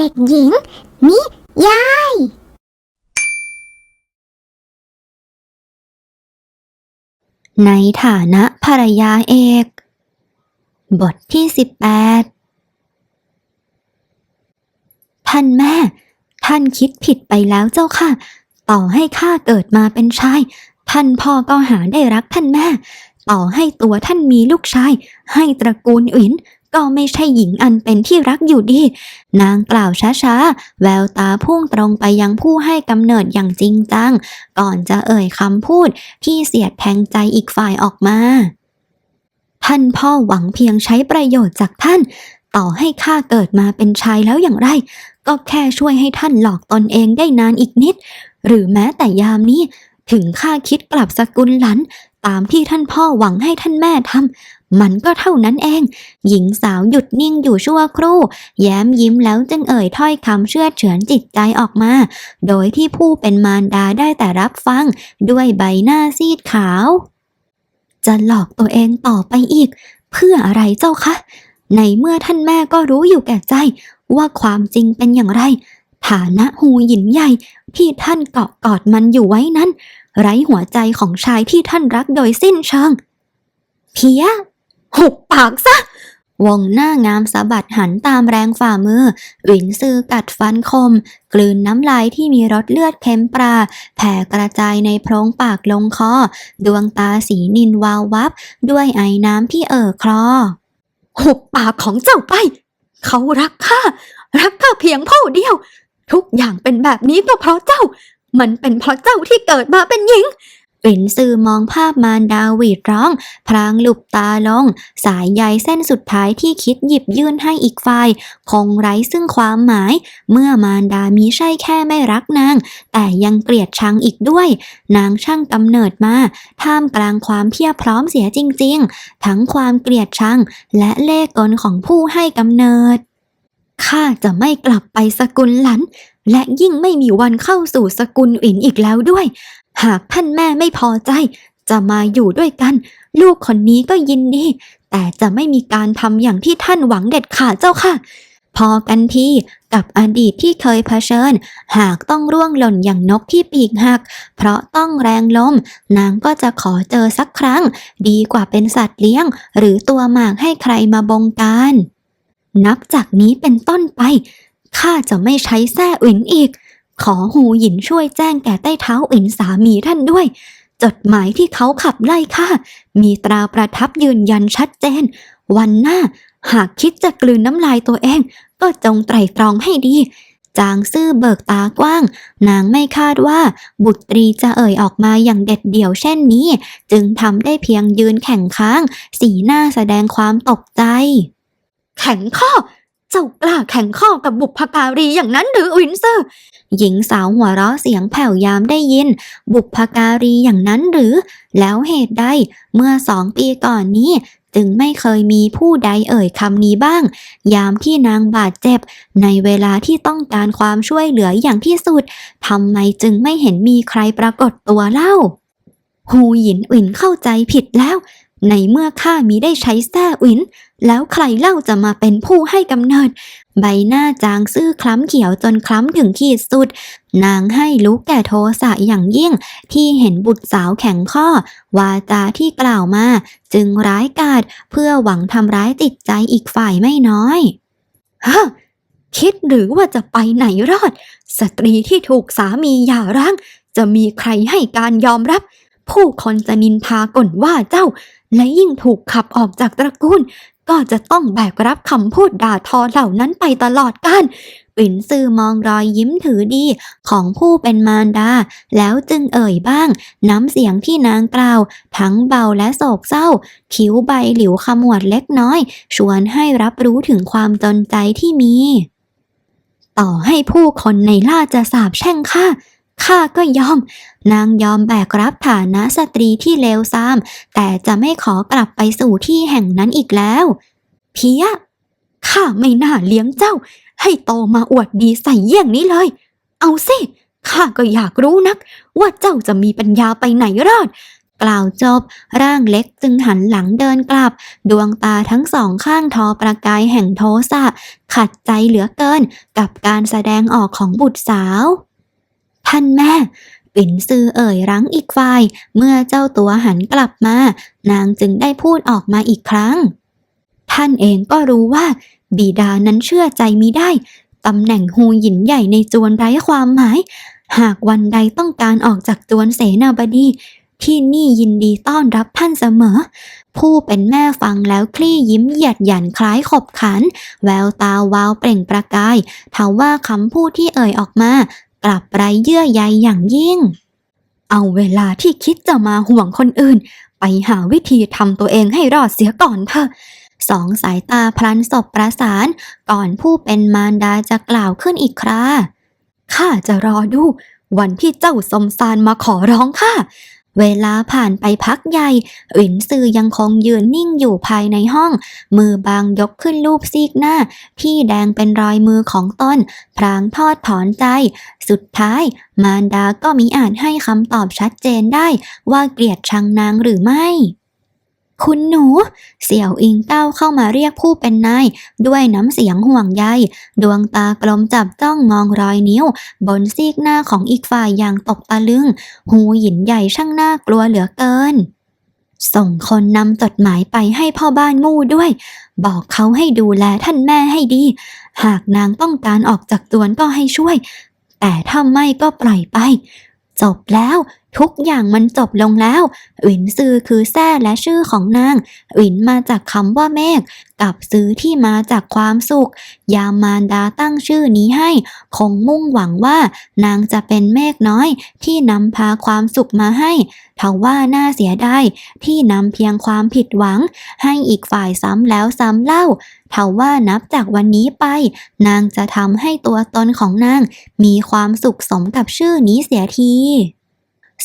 เด็กหญิง นิยาย ในฐานะภรรยาเอก บทที่สิบแปดท่านแม่ ท่านคิดผิดไปแล้วเจ้าค่ะ ต่อให้ข้าเกิดมาเป็นชาย ท่านพ่อก็หาได้รักท่านแม่ ต่อให้ตัวท่านมีลูกชาย ให้ตระกูลอิน ก็ไม่ใช่หญิงอันเป็นที่รักอยู่ดี นางกล่าวช้าๆ แววตาพุ่งตรงไปยังผู้ให้กำเนิดอย่างจริงจัง ก่อนจะเอ่ยคำพูดที่เสียดแทงใจอีกฝ่ายออกมา ท่านพ่อหวังเพียงใช้ประโยชน์จากท่าน ต่อให้ข้าเกิดมาเป็นชายแล้วอย่างไร ก็แค่ช่วยให้ท่านหลอกตนเองได้นานอีกนิด หรือแม้แต่ยามนี้ ถึงข้าคิดกลับสกุลหลันตามที่ท่านพ่อหวังให้ท่านแม่ทำ มันก็เท่านั้นเอง หญิงสาวหยุดนิ่งอยู่ชั่วครู่ แย้มยิ้มแล้วจึงเอ่ยถ้อยคำเชื่อเฉือนจิตใจออกมา โดยที่ผู้เป็นมารดาได้แต่รับฟัง ด้วยใบหน้าซีดขาว จะหลอกตัวเองต่อไปอีก เพื่ออะไรเจ้าคะ ในเมื่อท่านแม่ก็รู้อยู่แก่ใจ ว่าความจริงเป็นอย่างไร ฐานะหูหยินใหญ่ที่ท่านเกาะกอดมันอยู่ไว้นั้น ไร้หัวใจของชายที่ท่านรักโดยสิ้นเชิงเพีย หุบปากซะวงหน้างามสะบัดหันตามแรงฝ่ามือ หวินซือกัดฟันคม กลืนน้ำลายที่มีรสเลือดเค็มปราแผ่กระจายในโพรงปากลงคอ ดวงตาสีนินวาววับ ด้วยไอ้น้ำที่เอ่อคลอ หุบปากของเจ้าไป เขารักข้า รักข้าเพียงผู้เดียว ทุกอย่างเป็นแบบนี้ก็เพราะเจ้า มันเป็นเพราะเจ้าที่เกิดมาเป็นหญิง หวินซือมองภาพมารดาวีดร้องพรางหลุบตาลง สายใยเส้นสุดท้ายที่คิดหยิบยื่นให้อีกฝ่าย คงไร้ซึ่งความหมาย เมื่อมารดามีใช่แค่ไม่รักนาง แต่ยังเกลียดชังอีกด้วย นางช่างกำเนิดมาท่ามกลางความเพียบพร้อมเสียจริง ๆ ทั้งความเกลียดชัง และเล่ห์กลของผู้ให้กำเนิดข้าจะไม่กลับไปสกุลหลัน และยิ่งไม่มีวันเข้าสู่สกุลอินอีกแล้วด้วย หากท่านแม่ไม่พอใจ จะมาอยู่ด้วยกัน ลูกคนนี้ก็ยินดี แต่จะไม่มีการทำอย่างที่ท่านหวังเด็ดขาดเจ้าค่ะ พอกันทีกับอดีตที่เคยเผชิญ หากต้องร่วงหล่นอย่างนกที่ปีกหัก เพราะต้องแรงลม นางก็จะขอเจอสักครั้ง ดีกว่าเป็นสัตว์เลี้ยง หรือตัวหมากให้ใครมาบงการ นับจากนี้เป็นต้นไปข้าจะไม่ใช้แส้อินอีก ขอหูหยินช่วยแจ้งแก่ใต้เท้าอินสามีท่านด้วย จดหมายที่เขาขับไล่ข้ามีตราประทับยืนยันชัดเจน วันหน้า หากคิดจะกลืนน้ำลายตัวเอง ก็จงไตร่ตรองให้ดี จางซื่อเบิกตากว้าง นางไม่คาดว่า บุตรีจะเอ่ยออกมาอย่างเด็ดเดี่ยวเช่นนี้ จึงทำได้เพียงยืนแข่งค้าง สีหน้าแสดงความตกใจ แข็งข้อ เจ้ากล้าแข่งข้อกับบุพการีอย่างนั้นหรือวินเซอร์ หญิงสาวหัวเราะเสียงแผ่วยามได้ยิน บุพการีอย่างนั้นหรือ แล้วเหตุใดเมื่อสองปีก่อนนี้จึงไม่เคยมีผู้ใดเอ่ยคำนี้บ้าง ยามที่นางบาดเจ็บ ในเวลาที่ต้องการความช่วยเหลืออย่างที่สุดทำไมจึงไม่เห็นมีใครปรากฏตัวเล่า ฮูหยินอินเข้าใจผิดแล้ว ในเมื่อข้ามีได้ใช้แส้อิน แล้วใครเล่าจะมาเป็นผู้ให้กำเนิด ใบหน้าจางซื่อคล้ำเขียวจนคล้ำถึงขีดสุด นางให้รู้แก่โทสะอย่างยิ่ง ที่เห็นบุตรสาวแข็งข้อ วาจาที่กล่าวมา จึงร้ายกาจเพื่อหวังทำร้ายจิตใจอีกฝ่ายไม่น้อยฮะคิดหรือว่าจะไปไหนรอด สตรีที่ถูกสามีหย่าร้าง จะมีใครให้การยอมรับ ผู้คนจะนินทากลว่าเจ้า และยิ่งถูกขับออกจากตระกูล ก็จะต้องแบกรับคำพูดด่าทอเหล่านั้นไปตลอดกาลปิ่นซื่อมองรอยยิ้มถือดีของผู้เป็นมารดา แล้วจึงเอ่ยบ้าง น้ำเสียงที่นางกล่าว ทั้งเบาและโศกเศร้า คิ้วใบหลิวขมวดเล็กน้อย ชวนให้รับรู้ถึงความจนใจที่มี ต่อให้ผู้คนในล่าจะสาบแช่งข้า ข้าก็ยอม นางยอมแบกรับฐานะสตรีที่เลวทราม แต่จะไม่ขอกลับไปสู่ที่แห่งนั้นอีกแล้ว เพียข้าไม่น่าเลี้ยงเจ้า ให้โตมาอวดดีใส่เยี่ยงนี้เลย เอาสิข้าก็อยากรู้นัก ว่าเจ้าจะมีปัญญาไปไหนรอด กล่าวจบ ร่างเล็กจึงหันหลังเดินกลับ ดวงตาทั้งสองข้างทอประกายแห่งโทสะขัดใจเหลือเกินกับการแสดงออกของบุตรสาว ท่านแม่ ปิ่นซือเอ่ยรั้งอีกฝ่าย เมื่อเจ้าตัวหันกลับมา นางจึงได้พูดออกมาอีกครั้ง ท่านเองก็รู้ว่า บิดานั้นเชื่อใจมิได้ตำแหน่งฮูหยินใหญ่ในจวนไร้ความหมาย หากวันใดต้องการออกจากจวนเสนาบดี ที่นี่ยินดีต้อนรับท่านเสมอ ผู้เป็นแม่ฟังแล้วคลี่ยิ้มเหยียดหยันคล้ายขบขัน แววตาวาวเปล่งประกายทว่าคำพูดที่เอ่ยออกมา กลับไร้เยื่อใยอย่างยิ่ง เอาเวลาที่คิดจะมาห่วงคนอื่น ไปหาวิธีทำตัวเองให้รอดเสียก่อนเถอะสองสายตาพลันศบประสาน ก่อนผู้เป็นมารดาจะกล่าวขึ้นอีกคราข้าจะรอดู วันที่เจ้าสมสารมาขอร้องข้า เวลาผ่านไปพักใหญ่หวินซือยังคงยืนนิ่งอยู่ภายในห้อง มือบางยกขึ้นรูปซีกหน้า พี่แดงเป็นรอยมือของตนพรางทอดถอนใจ สุดท้าย มารดาก็มิอาจให้คำตอบชัดเจนได้ว่าเกลียดชังนางหรือไม่ คุณหนู เสี่ยวอิงก้าเข้ามาเรียกผู้เป็นนายด้วยน้ำเสียงห่วงใยดวงตากลมจับจ้องมองรอยนิ้ว บนซีกหน้าของอีกฝ่ายอย่างตกตะลึง หูหยินใหญ่ช่างน่ากลัวเหลือเกิน ส่งคนนำจดหมายไปให้พ่อบ้านมู่ด้วย บอกเขาให้ดูแลท่านแม่ให้ดี หากนางต้องการออกจากจวนก็ให้ช่วย แต่ถ้าไม่ก็ปล่อยไป จบแล้วทุกอย่างมันจบลงแล้วหวินซือคือแท้และชื่อของนางหวินมาจากคำว่าเมฆกับซื้อที่มาจากความสุข ยามมารดาตั้งชื่อนี้ให้ คงมุ่งหวังว่า นางจะเป็นเมฆน้อย ที่นำพาความสุขมาให้ทว่าน่าเสียดายที่นำเพียงความผิดหวัง ให้อีกฝ่ายซ้ำแล้วซ้ำเล่าเทว่านับจากวันนี้ไป นางจะทำให้ตัวตนของนาง มีความสุขสมกับชื่อนี้เสียที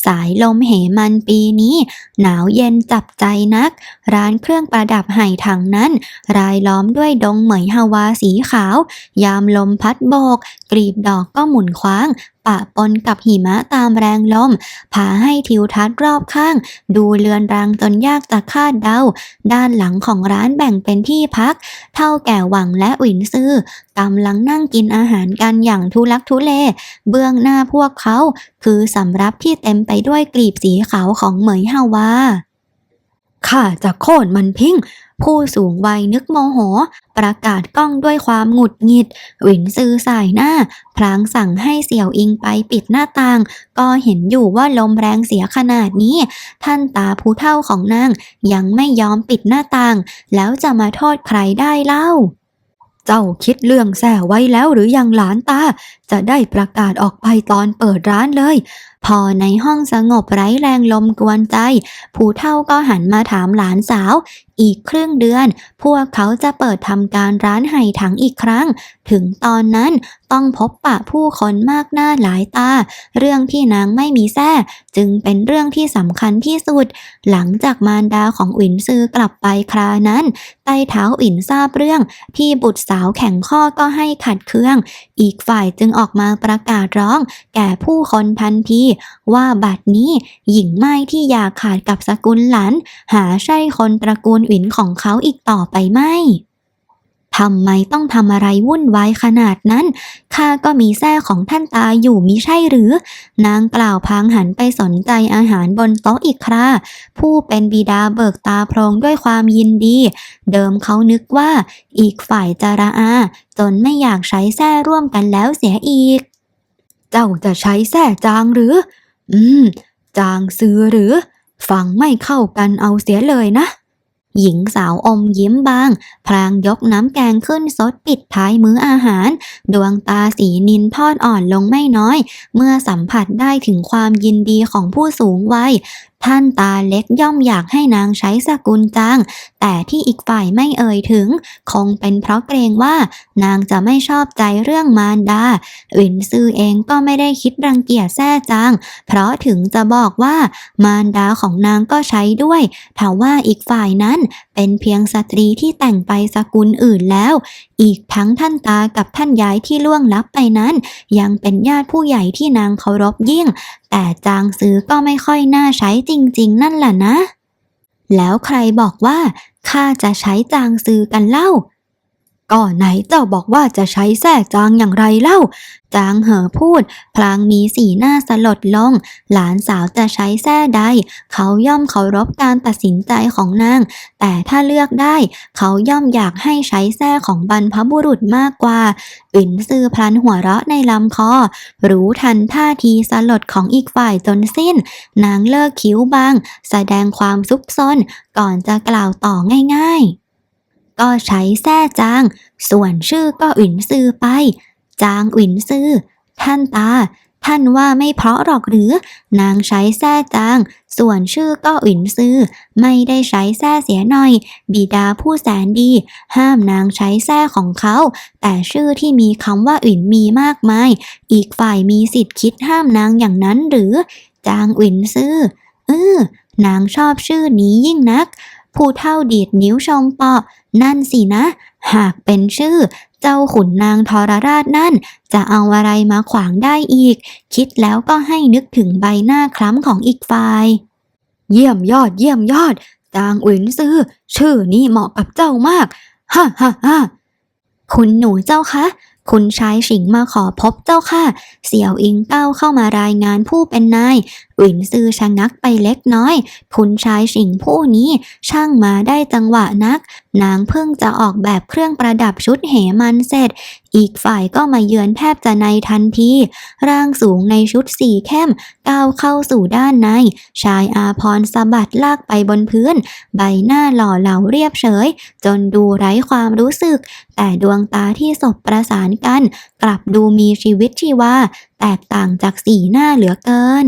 สายลมเหมันปีนี้ หนาวเย็นจับใจนัก ร้านเครื่องประดับไห่ถังนั้น รายล้อมด้วยดงเหมยฮาวาสีขาว ยามลมพัดโบก กลีบดอกก็หมุนคว้าง ปะปนกับหิมะตามแรงลมพาให้ทิวทัศน์รอบข้าง ดูเลือนรางจนยากจะคาดเดา ด้านหลังของร้านแบ่งเป็นที่พัก เท่าแก่หวังและหวินซื่อกำลังนั่งกินอาหารกันอย่างทุลักทุเล เบื้องหน้าพวกเขา คือสำรับที่เต็มไปด้วยกลีบสีขาวของเหมยฮาวา ข้าจะโค่นมันทิ้ง ผู้สูงวัยนึกโมโห ประกาศกล้องด้วยความหงุดหงิด หวินซือสายหน้า พลางสั่งให้เสี่ยวอิงไปปิดหน้าต่าง ก็เห็นอยู่ว่าลมแรงเสียขนาดนี้ ท่านตาผู้เท่าของนางยังไม่ยอมปิดหน้าต่าง แล้วจะมาโทษใครได้เล่าเจ้าคิดเรื่องแส่ไว้แล้วหรือยังหลานตา จะได้ประกาศออกไปตอนเปิดร้านเลย พอในห้องสงบไร้แรงลมกวนใจ ผู้เท่าก็หันมาถามหลานสาว อีกครึ่งเดือน พวกเขาจะเปิดทำการร้านไห่ถังอีกครั้ง ถึงตอนนั้นต้องพบปะผู้คนมากหน้าหลายตา เรื่องที่นางไม่มีแท้จึงเป็นเรื่องที่สำคัญที่สุด หลังจากมารดาของอินซือกลับไปครานั้นใต้เท้าอินทราบเรื่อง ที่บุตรสาวแข่งข้อก็ให้ขัดเคือง อีกฝ่ายจึงออกมาประกาศร้อง แก่ผู้คนทันทีว่าบัดนี้หญิงไม้ที่อยากขาดกับสกุลหลานหาใช่คนตระกูลหวินของเขาอีกต่อไปไม่ทำไมต้องทำอะไรวุ่นวายขนาดนั้นข้าก็มีแท้ของท่านตาอยู่มิใช่หรือ นางกล่าวพางหันไปสนใจอาหารบนโต๊ะอีกคราผู้เป็นบิดาเบิกตาโพรงด้วยความยินดี เดิมเขานึกว่า อีกฝ่ายจะระอา จนไม่อยากใช้แท้ร่วมกันแล้วเสียอีก เจ้าจะใช้แท่จางหรือ อืม จางซื้อหรือ ฟังไม่เข้ากันเอาเสียเลยนะ หญิงสาวอมยิ้มบาง พลางยกน้ำแกงขึ้นซดปิดท้ายมื้ออาหาร ดวงตาสีนินทอดอ่อนลงไม่น้อย เมื่อสัมผัสได้ถึงความยินดีของผู้สูงวัย ท่านตาเล็กย่อมอยากให้นางใช้สกุลจาง แต่ที่อีกฝ่ายไม่เอ่ยถึง คงเป็นเพราะเกรงว่า นางจะไม่ชอบใจเรื่องมารดาหวินซือเองก็ไม่ได้คิดรังเกียจแท้จาง เพราะถึงจะบอกว่ามารดาของนางก็ใช้ด้วยทว่าอีกฝ่ายนั้น เป็นเพียงสตรีที่แต่งไปสกุลอื่นแล้ว อีกทั้งท่านตากับท่านยายที่ล่วงลับไปนั้น ยังเป็นญาติผู้ใหญ่ที่นางเคารพยิ่ง แต่จางซื้อก็ไม่ค่อยน่าใช้จริง ๆ นั่นแหละนะ แล้วใครบอกว่าข้าจะใช้จางซื้อกันเล่า ก็ไหนเจ้าบอกว่าจะใช้แท้จางอย่างไรเล่า จางเหอพูด พลางมีสีหน้าสลดลง หลานสาวจะใช้แท้ใด เขาย่อมเคารพการตัดสินใจของนาง แต่ถ้าเลือกได้ เขาย่อมอยากให้ใช้แท้ของบรรพบุรุษมากกว่าอินซือพลันหัวเราะในลำคอ รู้ทันท่าทีสลดของอีกฝ่ายจนสิ้น นางเลิกคิ้วบาง แสดงความซุกซนก่อนจะกล่าวต่อง่าย ๆ ก็ใช้แท้จาง ส่วนชื่อก็อินซือไป จางอินซือ ท่านตา ท่านว่าไม่เพราะหรอกหรือ นางใช้แท้จาง ส่วนชื่อก็อินซือ ไม่ได้ใช้แท้เสียหน่อย บิดาผู้แสนดี ห้ามนางใช้แท้ของเขา แต่ชื่อที่มีคำว่าอินมีมากมาย อีกฝ่ายมีสิทธิ์คิดห้ามนางอย่างนั้นหรือ จางอินซือเออนางชอบชื่อนี้ยิ่งนัก ผู้เท่าดีดนิ้วชมปาะนั่นสินะ หากเป็นชื่อ เจ้าขุนนางทรราชนั่น จะเอาอะไรมาขวางได้อีก คิดแล้วก็ให้นึกถึงใบหน้าคล้ำของอีกฝ่าย เยี่ยมยอดเยี่ยมยอด จางอินซื่อ ชื่อนี้เหมาะกับเจ้ามาก ฮ่าฮ่าฮ่าคุณหนูเจ้าคะ คุณชายฉิงมาขอพบเจ้าค่ะ เสี่ยวอิงเก้าเข้ามารายงานผู้เป็นนายหวินซือชะงักไปเล็กน้อย คุณชายฉิงผู้นี้ช่างมาได้จังหวะนัก นางเพิ่งจะออกแบบเครื่องประดับชุดเหมันเสร็จ อีกฝ่ายก็มาเยือนแทบจะในทันที ร่างสูงในชุดสีเข้มก้าวเข้าสู่ด้านใน ชายอาพรสะบัดลากไปบนพื้น ใบหน้าหล่อเหลาเรียบเฉย จนดูไร้ความรู้สึก แต่ดวงตาที่สบประสานกัน กลับดูมีชีวิตชีวา แตกต่างจากสีหน้าเหลือเกิน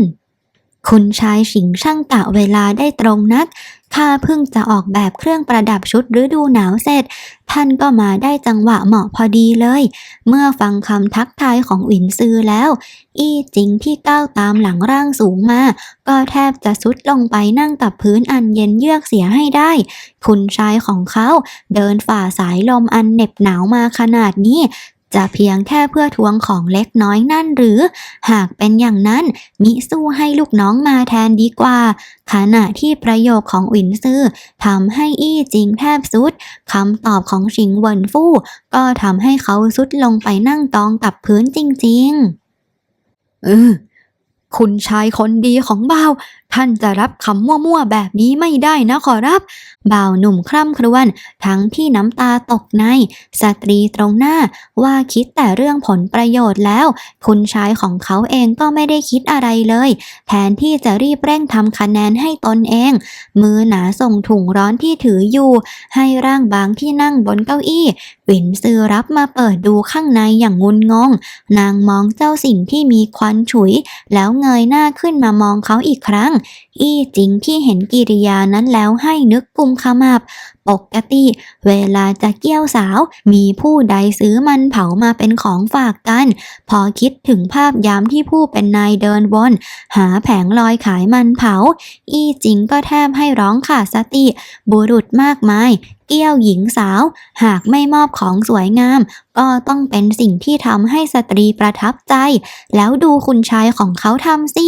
คุณชายฉิงช่างกะเวลาได้ตรงนัก ข้าเพิ่งจะออกแบบเครื่องประดับชุดฤดูหนาวเสร็จ ท่านก็มาได้จังหวะเหมาะพอดีเลย เมื่อฟังคำทักทายของอินซือแล้ว อี้จิงที่ก้าวตามหลังร่างสูงมา ก็แทบจะซุดลงไปนั่งกับพื้นอันเย็นเยือกเสียให้ได้ คุณชายของเขาเดินฝ่าสายลมอันเหน็บหนาวมาขนาดนี้ จะเพียงแค่เพื่อทวงของเล็กน้อยนั่นหรือ หากเป็นอย่างนั้น มิสู้ให้ลูกน้องมาแทนดีกว่า ขณะที่ประโยคของอินซื่อทำให้อี้จิงแทบสุดคำตอบของชิงเวินฟู่ก็ทำให้เขาสุดลงไปนั่งกองกับพื้นจริงๆ เออคุณชายคนดีของบ่าว ท่านจะรับคำมั่วๆแบบนี้ไม่ได้นะขอรับ บ่าวหนุ่มคร่ำครวญทั้งที่น้ำตาตกใน สตรีตรงหน้าว่าคิดแต่เรื่องผลประโยชน์แล้ว คุณชายของเขาเองก็ไม่ได้คิดอะไรเลย แทนที่จะรีบเร่งทำคะแนนให้ตนเอง มือหนาส่งถุงร้อนที่ถืออยู่ ให้ร่างบางที่นั่งบนเก้าอี้หวินซือรับมาเปิดดูข้างในอย่างงุนงง นางมองเจ้าสิ่งที่มีควันฉุย แล้วเงยหน้าขึ้นมามองเขาอีกครั้ง อี้จริงที่เห็นกิริยานั้นแล้วให้นึกกุมขมับ ปกติ เวลาจะเกี่ยวสาว มีผู้ใดซื้อมันเผามาเป็นของฝากกัน พอคิดถึงภาพยามที่ผู้เป็นนายเดินวน หาแผงลอยขายมันเผา อี้จิงก็แทบให้ร้องขาดสติ บุรุษมากมายเกี้ยวหญิงสาว หากไม่มอบของสวยงาม ก็ต้องเป็นสิ่งที่ทำให้สตรีประทับใจ แล้วดูคุณชายของเขาทำสิ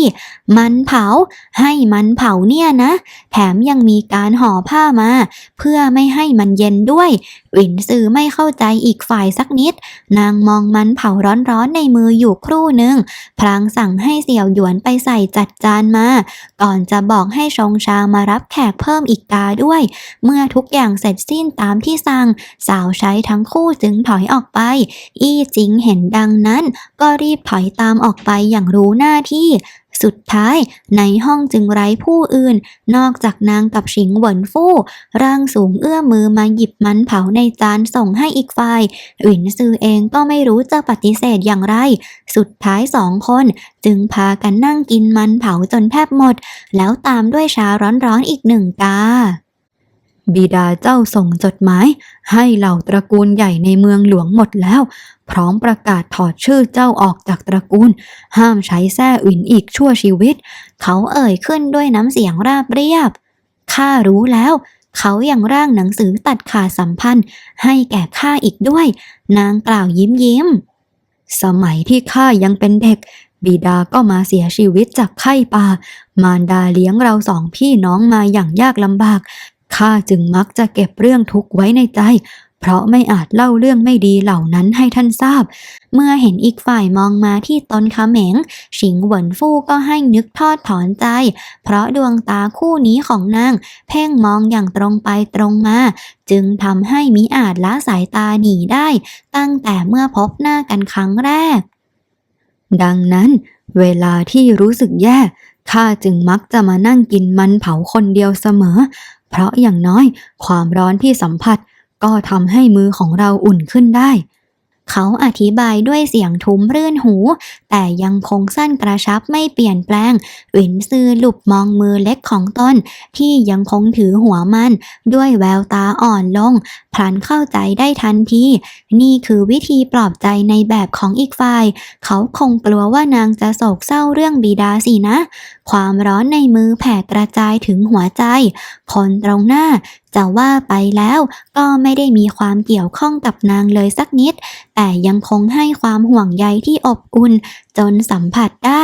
มันเผา ให้มันเผาเนี่ยนะ แถมยังมีการห่อผ้ามา เพื่อไม่ให้มันเย็นด้วยหวินซือไม่เข้าใจอีกฝ่ายสักนิด นางมองมันเผาร้อนๆในมืออยู่ครู่หนึ่ง พลางสั่งให้เสี่ยวหยวนไปใส่จัดจานมา ก่อนจะบอกให้ชงชามารับแขกเพิ่มอีกกาด้วย เมื่อทุกอย่างเสร็จสิ้นตามที่สั่ง สาวใช้ทั้งคู่จึงถอยออกไป อี้จิงเห็นดังนั้น ก็รีบถอยตามออกไปอย่างรู้หน้าที่ สุดท้ายในห้องจึงไร้ผู้อื่น นอกจากนางกับชิงเหวินฟู่ร่างสูงเอื้อมมือมาหยิบมันเผาในจานส่งให้อีกฝ่ายหวินซือเองก็ไม่รู้จะปฏิเสธอย่างไร สุดท้ายสองคน จึงพากันนั่งกินมันเผาจนแทบหมด แล้วตามด้วยชาร้อนๆอีกหนึ่งกา บิดาเจ้าส่งจดหมาย ให้เหล่าตระกูลใหญ่ในเมืองหลวงหมดแล้ว พร้อมประกาศถอดชื่อเจ้าออกจากตระกูล ห้ามใช้แท้อื่นอีกชั่วชีวิต เขาเอ่ยขึ้นด้วยน้ำเสียงราบเรียบข้ารู้แล้ว เขายังร่างหนังสือตัดขาดสัมพันธ์ ให้แก่ข้าอีกด้วย นางกล่าวยิ้มยิ้ม สมัยที่ข้ายังเป็นเด็กบิดาก็มาเสียชีวิตจากไข้ป่า มารดาเลี้ยงเราสองพี่น้องมาอย่างยากลำบาก ข้าจึงมักจะเก็บเรื่องทุกข์ไว้ในใจ เพราะไม่อาจเล่าเรื่องไม่ดีเหล่านั้นให้ท่านทราบ เมื่อเห็นอีกฝ่ายมองมาที่ตนเขม็งฉิงหวนฟู่ก็ให้นึกทอดถอนใจ เพราะดวงตาคู่นี้ของนาง เพ่งมองอย่างตรงไปตรงมา จึงทำให้มิอาจละสายตาหนีได้ ตั้งแต่เมื่อพบหน้ากันครั้งแรก ดังนั้นเวลาที่รู้สึกแย่ข้าจึงมักจะมานั่งกินมันเผาคนเดียวเสมอ เพราะอย่างน้อยความร้อนที่สัมผัสก็ทำให้มือของเราอุ่นขึ้นได้ เขาอธิบายด้วยเสียงทุ้มรื่นหู แต่ยังคงสั้นกระชับไม่เปลี่ยนแปลงหวินซือหลุบมองมือเล็กของตนที่ยังคงถือหัวมัน ด้วยแววตาอ่อนลง พลันเข้าใจได้ทันที นี่คือวิธีปลอบใจในแบบของอีกฝ่าย เขาคงกลัวว่านางจะโศกเศร้าเรื่องบิดาสินะ ความร้อนในมือแผ่กระจายถึงหัวใจ คนตรงหน้าจะว่าไปแล้วก็ไม่ได้มีความเกี่ยวข้องกับนางเลยสักนิด แต่ยังคงให้ความห่วงใยที่อบอุ่น จนสัมผัสได้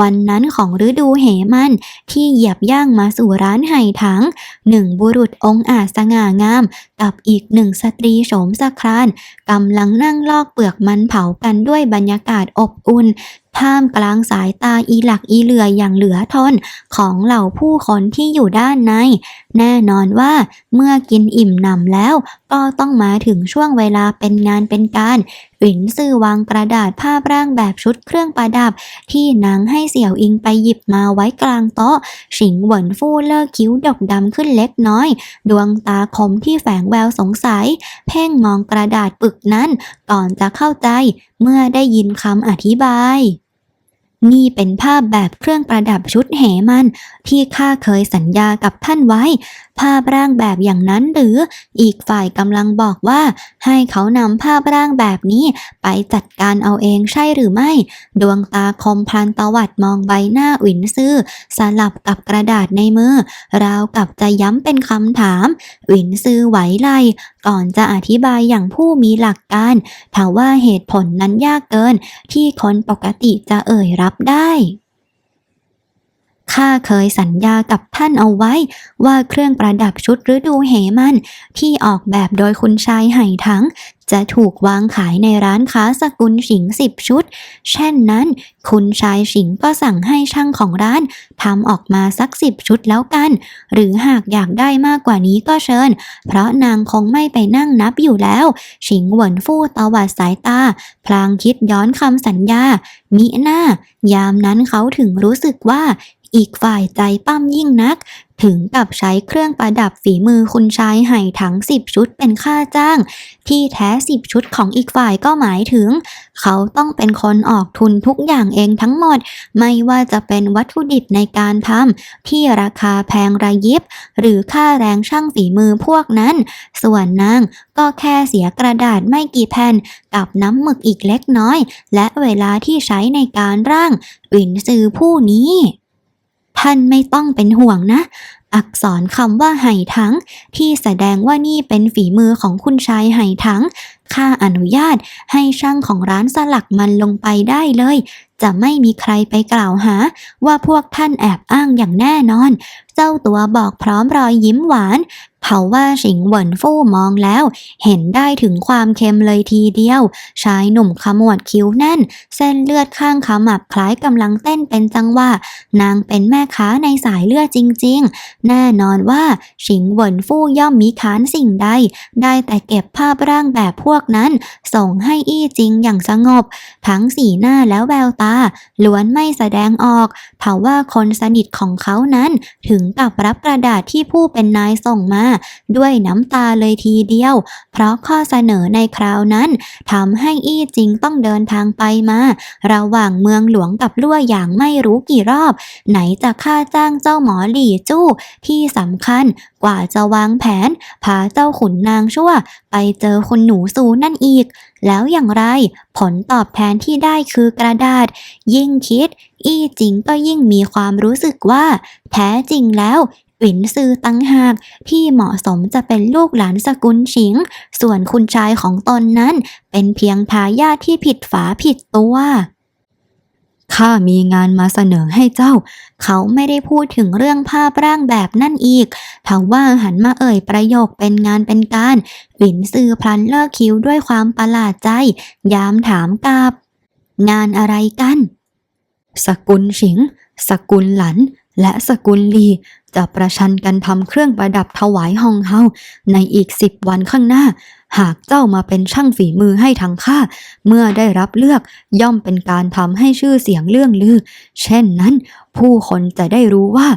วันนั้นของฤดูเหมันที่เหยียบย่างมาสู่ร้านไห่ถังหนึ่งบุรุษองค์อาจสง่างาม กับอีกหนึ่งสตรีโฉมสะครานกำลังนั่งลอกเปลือกมันเผากันด้วยบรรยากาศอบอุ่นท่ามกลางสายตาอีหลักอีเหลืออย่างเหลือทนของเหล่าผู้คนที่อยู่ด้านใน แน่นอนว่าเมื่อกินอิ่มหนำแล้วก็ต้องมาถึงช่วงเวลาเป็นงานเป็นการหวินซื่อวางกระดาษภาพร่างแบบชุดเครื่องประดับ ที่นางให้เสี่ยวอิงไปหยิบมาไว้กลางโต๊ะฉิงเหวินฟู่เลิกคิ้วดกดำขึ้นเล็กน้อย ดวงตาคมที่แฝงแววสงสัย เพ่งมองกระดาษปึกนั้น ก่อนจะเข้าใจ เมื่อได้ยินคำอธิบาย นี่เป็นภาพแบบเครื่องประดับชุดเหมัน ที่ข้าเคยสัญญากับท่านไว้ ภาพร่างแบบอย่างนั้นหรือ อีกฝ่ายกำลังบอกว่า ให้เขานำภาพร่างแบบนี้ไปจัดการเอาเองใช่หรือไม่ ดวงตาคมพลันตวัดมองใบหน้าหวินซื่อ สลับกับกระดาษในมือ ราวกับจะย้ำเป็นคำถามหวินซื่อไหวไหลก่อนจะอธิบายอย่างผู้มีหลักการถาว่าเหตุผลนั้นยากเกิน ที่คนปกติจะเอ่ยรับได้ ข้าเคยสัญญากับท่านเอาไว้ ว่าเครื่องประดับชุดฤดูเหมันที่ออกแบบโดยคุณชายไห่ถัง จะถูกวางขายในร้านค้าสกุลฉิงสิบชุด เช่นนั้น คุณชายฉิงก็สั่งให้ช่างของร้านทำออกมาสักสิบชุดแล้วกัน หรือหากอยากได้มากกว่านี้ก็เชิญ เพราะนางคงไม่ไปนั่งนับอยู่แล้ว ฉิงเหวินฟู่ตวัดสายตา พลางคิดย้อนคำสัญญา มิหน้ายามนั้นเขาถึงรู้สึกว่า อีกฝ่ายใจปั้มยิ่งนัก ถึงกับใช้เครื่องประดับฝีมือคุณชายไห่ถังสิบชุดเป็นค่าจ้าง ที่แท้สิบชุดของอีกฝ่ายก็หมายถึง เขาต้องเป็นคนออกทุนทุกอย่างเองทั้งหมด ไม่ว่าจะเป็นวัตถุดิบในการทำที่ราคาแพงระยิบ หรือค่าแรงช่างฝีมือพวกนั้น ส่วนนางก็แค่เสียกระดาษไม่กี่แผ่นกับน้ำหมึกอีกเล็กน้อย และเวลาที่ใช้ในการร่างหวินซือผู้นี้ ท่านไม่ต้องเป็นห่วงนะ อักษรคำว่าไห่ถัง ที่แสดงว่านี่เป็นฝีมือของคุณชายไห่ถังข้าอนุญาตให้ช่างของร้านสลักมันลงไปได้เลย จะไม่มีใครไปกล่าวหา ว่าพวกท่านแอบอ้างอย่างแน่นอน เจ้าตัวบอกพร้อมรอยยิ้มหวาน เผาว่าฉิงเหวินฟู่มองแล้ว เห็นได้ถึงความเค็มเลยทีเดียว ชายหนุ่มขมวดคิ้วแน่น เส้นเลือดข้างขมับคล้ายกำลังเต้นเป็นจังหวะ นางเป็นแม่ค้าในสายเลือดจริง ๆ แน่นอนว่าฉิงเหวินฟู่ย่อมมีค้านสิ่งใด ได้แต่เก็บภาพร่างแบบพวกนั้น ส่งให้อี้จริงอย่างสงบ ทั้งสีหน้าแล้วแววตา ล้วนไม่แสดงออกเผาว่าคนสนิทของเขานั้น ถึงกับรับกระดาษที่ผู้เป็นนายส่งมาด้วยน้ำตาเลยทีเดียว เพราะข้อเสนอในคราวนั้นทำให้อี้จิงต้องเดินทางไปมา ระหว่างเมืองหลวงกับลั่วอย่างไม่รู้กี่รอบ ไหนจะค่าจ้างเจ้าหมอหลี่จู้ที่สำคัญกว่าจะวางแผน พาเจ้าขุนนางชั่ว ไปเจอคุณหนูซูนั่นอีก แล้วอย่างไร ผลตอบแทนที่ได้คือกระดาษ ยิ่งคิด อี้จิงก็ยิ่งมีความรู้สึกว่า แท้จริงแล้วหวินซือตั้งหากที่เหมาะสมจะเป็นลูกหลานสกุลชิง ส่วนคุณชายของตนนั้นเป็นเพียงทายาทที่ผิดฝาผิดตัวข้ามีงานมาเสนอให้เจ้า เขาไม่ได้พูดถึงเรื่องภาพร่างแบบนั่นอีกทว่าหันมาเอ่ยประโยคเป็นงานเป็นการหวินซือพลันเลิกคิ้วด้วยความประหลาดใจ ยามถามกลับ งานอะไรกัน สกุลฉิง สกุลหลัน และสกุลลี จะประชันกันทำเครื่องประดับถวายฮองเฮาในอีกสิบวันข้างหน้า หากเจ้ามาเป็นช่างฝีมือให้ทางข้าเมื่อได้รับเลือกย่อมเป็นการทำให้ชื่อเสียงเลื่องลือ เช่นนั้น ผู้คนจะได้รู้ว่า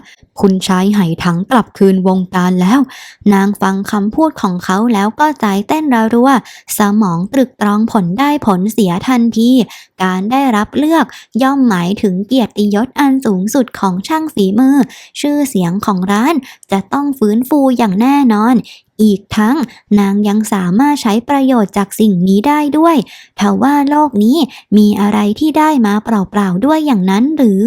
คุณชายไหถังกลับคืนวงการแล้ว นางฟังคำพูดของเขาแล้วก็ใจเต้นระรัวสมองตรึกตรองผลได้ผลเสียทันที การได้รับเลือกย่อมหมายถึงเกียรติยศอันสูงสุดของช่างฝีมือ ชื่อเสียงของร้านจะต้องฟื้นฟูอย่างแน่นอน อีกทั้งนางยังสามารถใช้ประโยชน์จากสิ่งนี้ได้ด้วยทว่าโลกนี้มีอะไรที่ได้มาเปล่าๆด้วยอย่างนั้นหรือ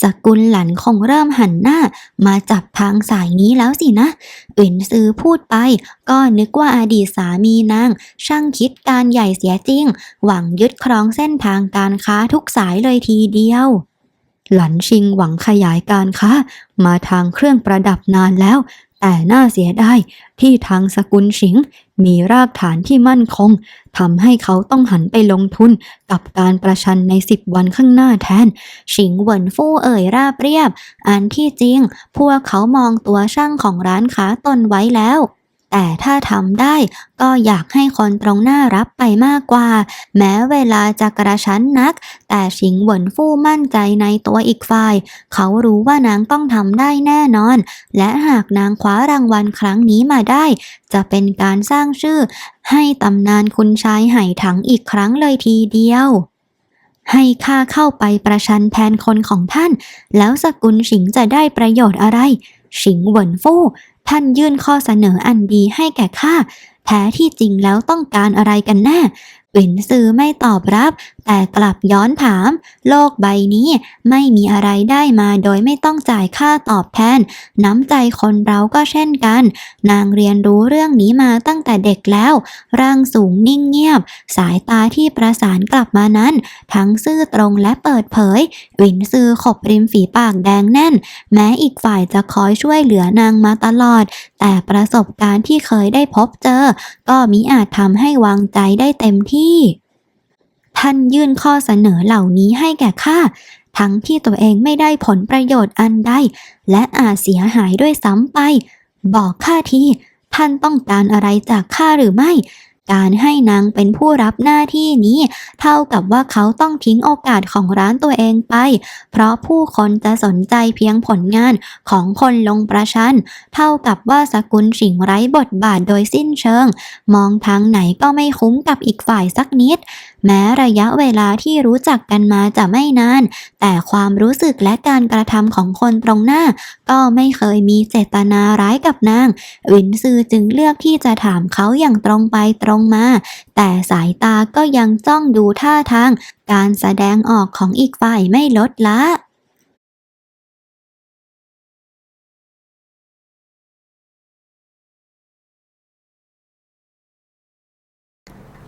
สกุลหลันคงเริ่มหันหน้า มาจับทางสายนี้แล้วสินะเอ็นซือพูดไป ก็นึกว่าอดีตสามีนาง ช่างคิดการใหญ่เสียจริง หวังยึดครองเส้นทางการค้าทุกสายเลยทีเดียวหลันชิงหวังขยายการค้ามาทางเครื่องประดับนานแล้ว แต่น่าเสียดายที่ทางสกุลชิงมีรากฐานที่มั่นคงทำให้เขาต้องหันไปลงทุนกับการประชันในสิบวันข้างหน้าแทนชิงเหวินฟู่เอ่ยราบเรียบ อันที่จริง พวกเขามองตัวช่างของร้านค้าตนไว้แล้ว แต่ถ้าทำได้ก็อยากให้คนตรงหน้ารับไปมากกว่า แม้เวลาจะกระชั้นนัก แต่ชิงเหวินฟู่มั่นใจในตัวอีกฝ่าย เขารู้ว่านางต้องทำได้แน่นอน และหากนางคว้ารางวัลครั้งนี้มาได้ จะเป็นการสร้างชื่อ ให้ตำนานคุณชายไหถังอีกครั้งเลยทีเดียวให้ข้าเข้าไปประชันแทนคนของท่าน แล้วสกุลฉิงจะได้ประโยชน์อะไรฉิงเหวินฟู่ ท่านยื่นข้อเสนออันดีให้แก่ข้าแท้ที่จริงแล้วต้องการอะไรกันแน่ วินซือไม่ตอบรับ แต่กลับย้อนถาม โลกใบนี้ไม่มีอะไรได้มาโดยไม่ต้องจ่ายค่าตอบแทน น้ำใจคนเราก็เช่นกัน นางเรียนรู้เรื่องนี้มาตั้งแต่เด็กแล้ว ร่างสูงนิ่งเงียบ สายตาที่ประสานกลับมานั้น ทั้งซื่อตรงและเปิดเผย วินซือขบริมฝีปากแดงแน่น แม้อีกฝ่ายจะคอยช่วยเหลือนางมาตลอดแต่ประสบการณ์ที่เคยได้พบเจอ ก็มิอาจทำให้วางใจได้เต็มที่ ท่านยื่นข้อเสนอเหล่านี้ให้แก่ข้าทั้งที่ตัวเองไม่ได้ผลประโยชน์อันใด และอาจเสียหายด้วยซ้ำไป บอกข้าที ท่านต้องการอะไรจากข้าหรือไม่ การให้นางเป็นผู้รับหน้าที่นี้ เท่ากับว่าเขาต้องทิ้งโอกาสของร้านตัวเองไป เพราะผู้คนจะสนใจเพียงผลงานของคนลงประชัน เท่ากับว่าสกุลสิงไร้บทบาทโดยสิ้นเชิง มองทางไหนก็ไม่คุ้มกับอีกฝ่ายสักนิด แม้ระยะเวลาที่รู้จักกันมาจะไม่นาน แต่ความรู้สึกและการกระทำของคนตรงหน้า ก็ไม่เคยมีเจตนาร้ายกับนาง วินซือจึงเลือกที่จะถามเขาอย่างตรงไปตรงมา แต่สายตาก็ยังจ้องดูท่าทาง การแสดงออกของอีกฝ่ายไม่ลดละ